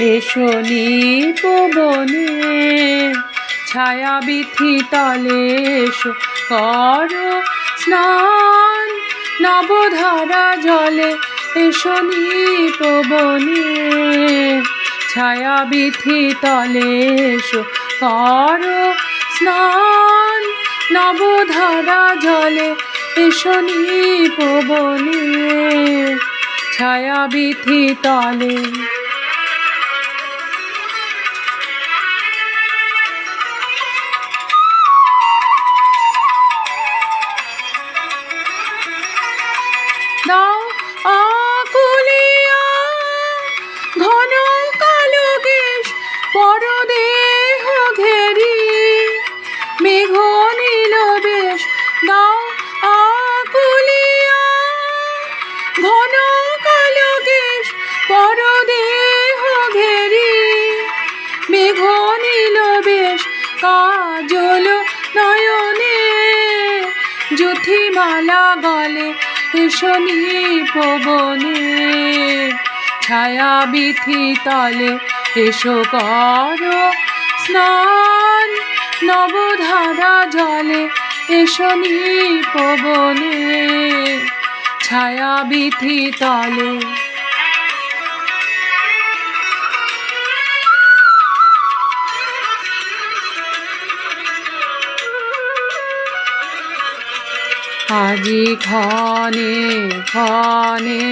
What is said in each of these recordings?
এসো নিপবনে ছায়া বিথি তলে এসো, করো স্নান, নবধারা জলে, এসো নিপবনে ছায়া বিথি তলে এসো, করো স্নান, নবধারা জলে, এসো নিপবনে ছায়া বিথি তলে। দাও আকুলিয়া, ঘন কালো পরদেহ ঘেরি, মেঘ নীল বেশ, দাও আকুলিয়া, ঘন কালো পরদেহ ঘেরি, মেঘ নীল বেশ, কাজল নয়নে, জ্যোতিমালা গলে এসো পবনে ছায়া বিথি তলে এসো কর স্নান, নবধারা জলে এসো পবনে ছায়া বিথি তলে আজি ক্ষণে ক্ষণে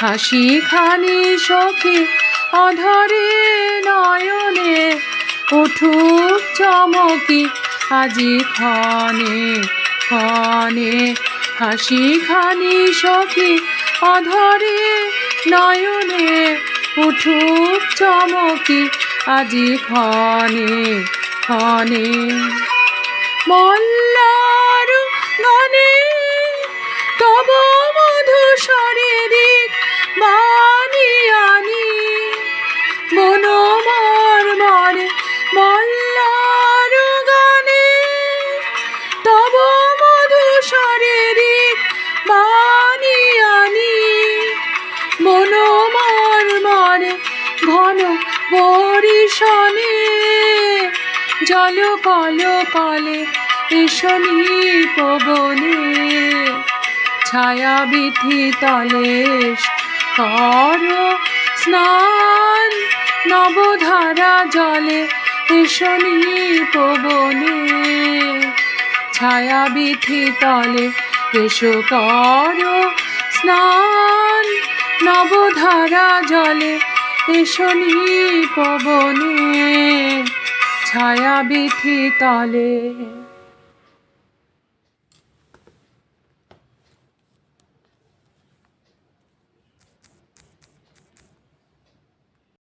হাসি খানি সখী অধরে নয়নে, উঠুক চমকি আজি ক্ষণে ক্ষণে হাসি খানি সখী অধরে নয়নে, উঠুক চমকি আজি ক্ষণে ক্ষণে মল্লার গানে তব শারীরিক বাণী আনি। মনোমর মরে মল্লার গানে। তব মধু শারীরিক বাণী আনি। মনোমর মরে ঘন বরিশনে জল কল কলে এসনি পবনে। ছায়া বিথি তলেশ। কর স্নান নবধারা জলে এসনি পবনে ছায়া বিথি তলে, এসো কর স্নান নবধারা জলে এসনি পবনে ছায়া বিথি তলে।